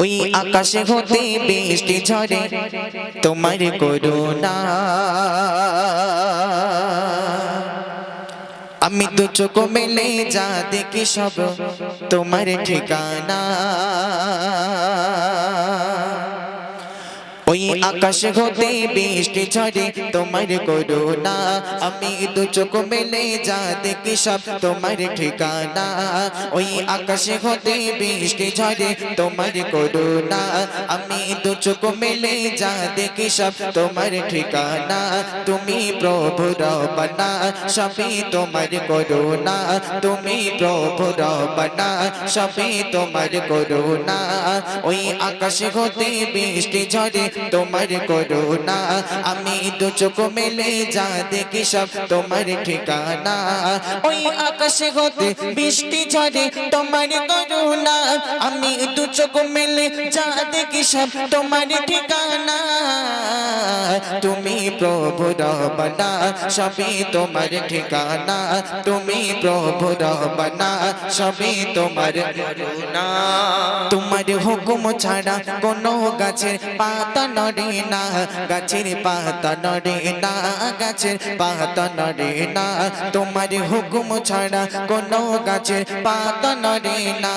ওই আকাশে হতে বৃষ্টি ঝরে, তোমার করুণা। আমি তো চোখ মেলে যা দেখি সব তোমার ঠিকানা। ওই আকাশ হতে বৃষ্টি ঝরে তোমার করুণা। আমি দু চোখ মেলে যা দেখি সব তোমার ঠিকানা। ওই আকাশে হতে বৃষ্টি ঝরে তোমার করুণা। আমি দু চোখ মেলে যা দেখি সব তোমার ঠিকানা। তুমি প্রভু রবনা সবই তোমার করুণা। তুমি প্রভু রবনা সবই তোমার করুণা। ওই আকাশ হতে বৃষ্টি ঝরে তোমার করুণা, আমি দু চোখ মেলে যা দেখি সব তোমার ঠিকানা। ওই আকাশে হতে বৃষ্টি ঝরে তোমার করুণা, আমি দু চোখ মেলে যা দেখি সব তোমার ঠিকানা। তুমি প্রভু রবনা সবই তোমার ঠিকানা। তুমি প্রভু রবনা সবই তোমার করুণা। তোমার হুকুম ছাড়া কোনো গাছের পাতা নড়ে না গাছের পাতা নড়ে না গাছের পাতা নড়ে না তোমার হুকুম ছাড়া কোনো গাছের পাতা নড়ে না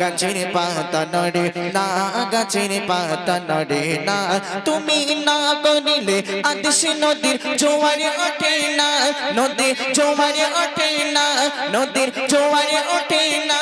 গাছের পাতা নড়ে না গাছের পাতা নড়ে না তুমি না করিলে আদেশ নদীর জোয়ারে ওঠে না, নদীর জোয়ারে ওঠে না, নদীর জোয়ারে ওঠে না।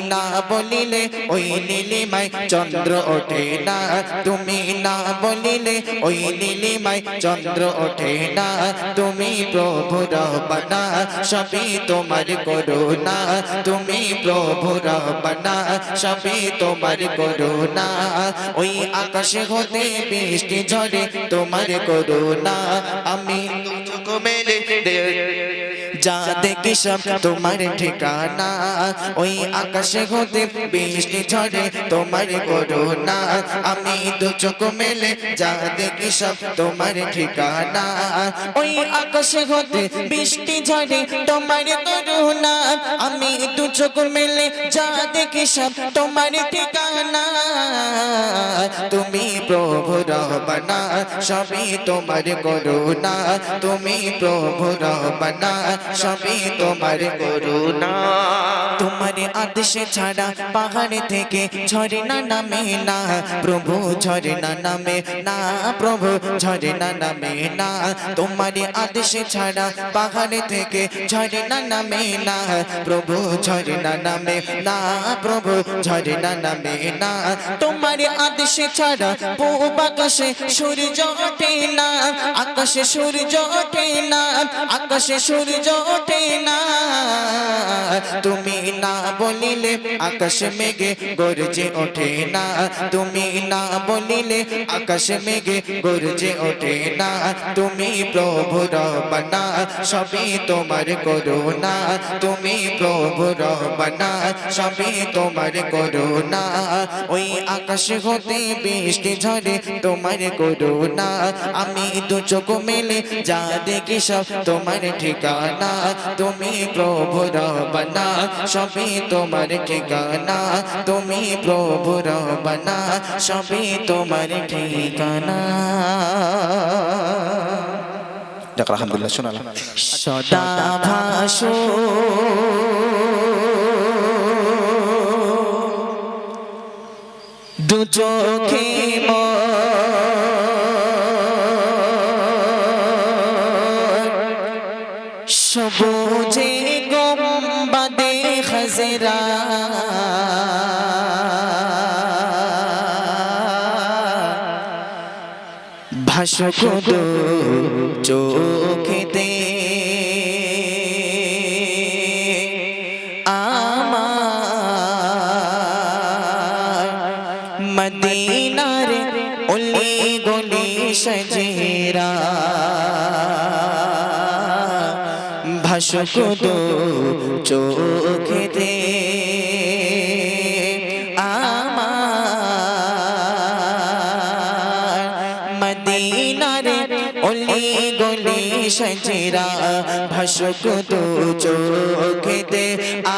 না বলিলে ওই নীলিমায় চন্দ্র ওঠে না। তুমি না বলিলে ওই নীলিমায় চন্দ্র ওঠে না। তুমি প্রভু রবনা সবই তোমার করুণা। তুমি প্রভু রবনা সবই তোমার করুণা। ওই আকাশে হতে বৃষ্টি ঝরে তোমার করুণা। আমি মেলে যা দেখি সব তোমার ঠিকানা, ওই আকাশে হতে বৃষ্টি ঝরে তোমার করুণা। আমি দু চোখ মেলে যা দেখি সব তোমার ঠিকানা, ওই আকাশে হতে বৃষ্টি ঝরে তোমার করুণা। আমি দু চোখ মেলে যা দেখি সব তোমার ঠিকানা, তুমি প্রভু রবনা সবই তোমার করুণা। তুমি প্রভু রবনা সবই তোমার করুণা। তোমার আদেশে ছাড়া পাহাড় থেকে ঝরে না নামে না। প্রভু ঝরে না নামে না, প্রভু ঝরে না নামে না। তোমার আদেশে ছাড়া পাহাড় থেকে ঝরে না নামে না। প্রভু ঝরে না নামে না, প্রভু ঝরে না নামে না। তোমার আদেশে ছাড়া পূব আকাশে সূর্য ওঠে না। আকাশে সূর্য ওঠে না, আকাশে সূর্য ওঠে না। তুমি না বলিলে আকাশ মেঘে গর্জে ওঠে না। তুমি না বলিলে আকাশ মেঘে গর্জে ওঠে না। তুমি প্রভু রবনা সবই তোমার করুণা। তুমি প্রভু রবনা সবই তোমার করুণা। ওই আকাশ হতে বৃষ্টি ঝরে তোমার করুণা। আমি দু চোখ মেলে যা দেখি সব তোমার ঠিকানা। তুমি প্রভু রবনা সবই তোমার ঠিকানা তুমি প্রভু রবনা সবই তোমার ঠিকানা আলহামদুলিল্লাহ শোনালাম। সদা ভাসো। দু চোখে সবুজে ভাসক দু। চোখেতে আমার মদিনার উলি গলি সজেরা ভাসক দু। চোখেতে মদিনার অলি গলি সজরা, ভাসক দু চোখেতে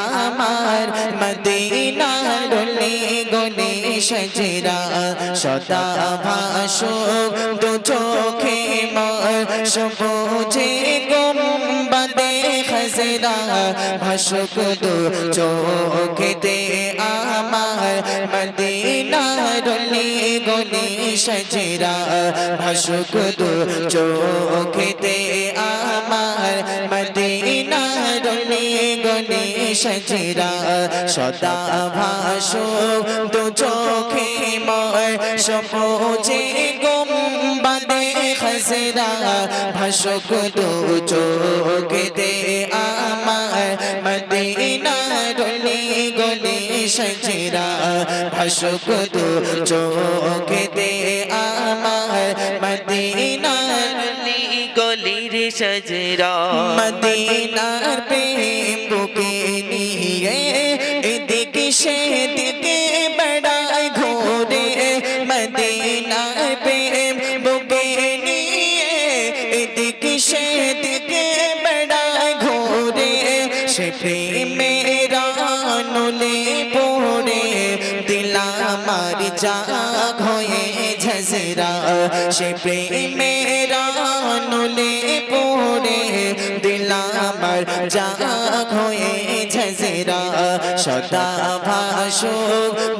আমার মদিনার অলি গলি সজরা, সদা ভাসুক দু চোখে মর সবুজে গুম্বাদে খজরা, ভাসুক দু চোখেতে আমার মদিনার গলি গলি সজরা, ভাসুক দু চোখেতে আমার মদিনার গলি গলি সজরা সদা ভাসুক দু চোখে মর সবুজে গুম্বাদে খজরা ভাসুক দু চোখেতে আমার মদিনার গলি গলি সজরা ভাসুক দু চোখেতে আমার মদিনার গলি গলির সজরা। মদিনার প্রেম বুকে নিয়ে এদিকে সেদিকে বেড়ায় আমার জাগ হয়ে ঝসরা সে প্রেমেরা নলে পড়ে দিল আমার জাগ হয়ে ঝসরা সদা ভাসো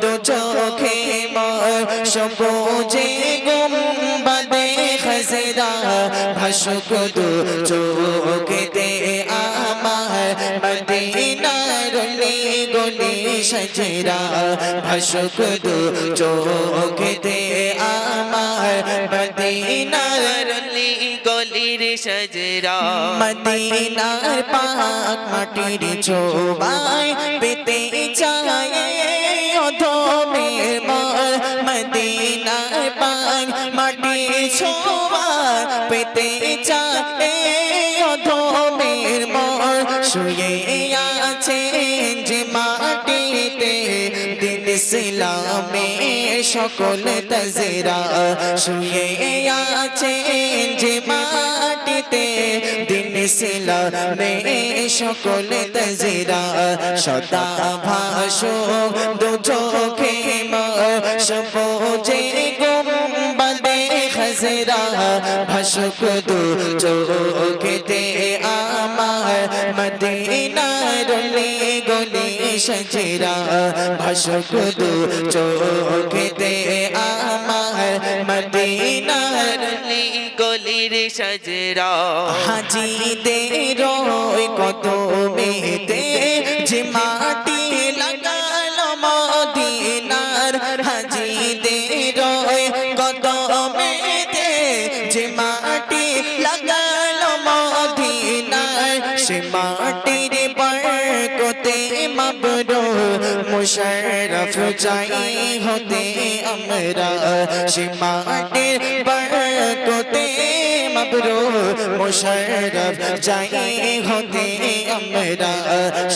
দু চোখে মর, সবুজে গুম্বাদে ভাসুক দু চোখেতে আমার মদিনার গলি সজরা। ভাসুক দু চোখেতে আমার মদিনার গলি গলির সজরা। মদিনার পাক মাটির ছোবায় শুয়ে আছে যে মাটিতে দিন ইসলামে সকল তজরা শুয়ে আছে যে মাটিতে দিন ইসলামে সকল তজরা সদা ভাসো দু চোখে সবুজে গুম্বাদে খজরা ভাসুক দু চোখেতে আমার মদিনার গলি সজরা। ভাসুক দু চোখেতে আমার মদিনার গলি গলির সজরা। হাজিদের কত মেতে যে মাটি মাবরো মুশারফ যাই হতে আমরা সে মাটির বরকতে মবরো মুশারফ যাই হতে আমরা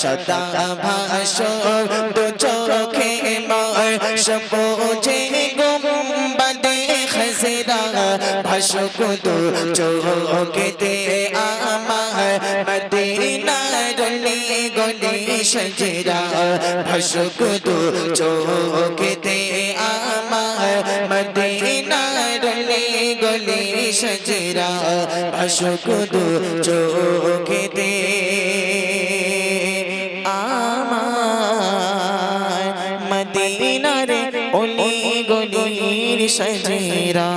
সদা ভাসো দু চোখে মর সবুজে গুম্বাদে খজরা ভাসুক দু চোখেতে আমার গলি সজরা ভাসুক দু চোখেতে আমার মদিনার গলি সজরা ভাসুক দু চোখেতে আমার মদিনার অলি গলির সজরা।